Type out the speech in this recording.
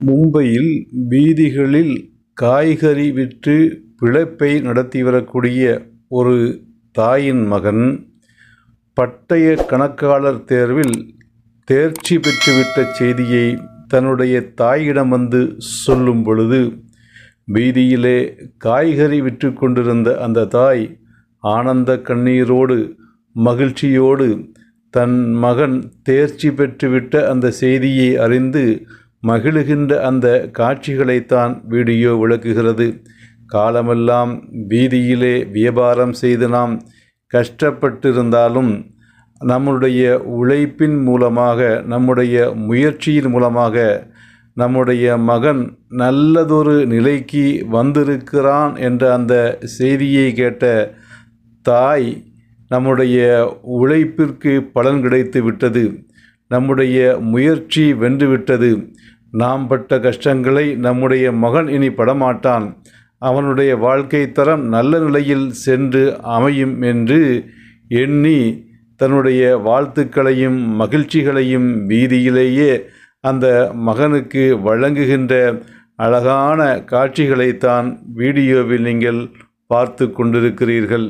மும்பையில் வீதிகளில் காய்கறி விற்று பிழைப்பை நடத்தி வரக்கூடிய ஒரு தாயின் மகன் பட்டய கணக்காளர் தேர்வில் தேர்ச்சி பெற்றுவிட்ட செய்தியை தன்னுடைய தாயிடம் வந்து சொல்லும் பொழுது வீதியிலே காய்கறி விற்று கொண்டிருந்த அந்த தாய் ஆனந்த கண்ணீரோடு மகிழ்ச்சியோடு தன் மகன் தேர்ச்சி பெற்றுவிட்ட அந்த செய்தியை அறிந்து மகிழுகின்ற அந்த காட்சிகளைத்தான் வீடியோ விளக்குகிறது. காலமெல்லாம் வீதியிலே வியாபாரம் செய்து நாம் கஷ்டப்பட்டிருந்தாலும் நம்முடைய உழைப்பின் மூலமாக நம்முடைய முயற்சியின் மூலமாக நம்முடைய மகன் நல்லதொரு நிலைக்கு வந்திருக்கிறான் என்ற அந்த செய்தியை கேட்ட தாய் நம்முடைய உழைப்பிற்கு பலன் கிடைத்து விட்டது நம்முடைய முயற்சி வென்றுவிட்டது. நாம் பட்ட கஷ்டங்களை நம்முடைய மகன் இனி படமாட்டான். அவனுடைய வாழ்க்கை தரம் நல்ல நிலையில் சென்று அமையும் என்று எண்ணி தன்னுடைய வாழ்த்துக்களையும் மகிழ்ச்சிகளையும் வீதியிலேயே அந்த மகனுக்கு வழங்குகின்ற அழகான காட்சிகளைத்தான் வீடியோவில் நீங்கள் பார்த்து கொண்டிருக்கிறீர்கள்.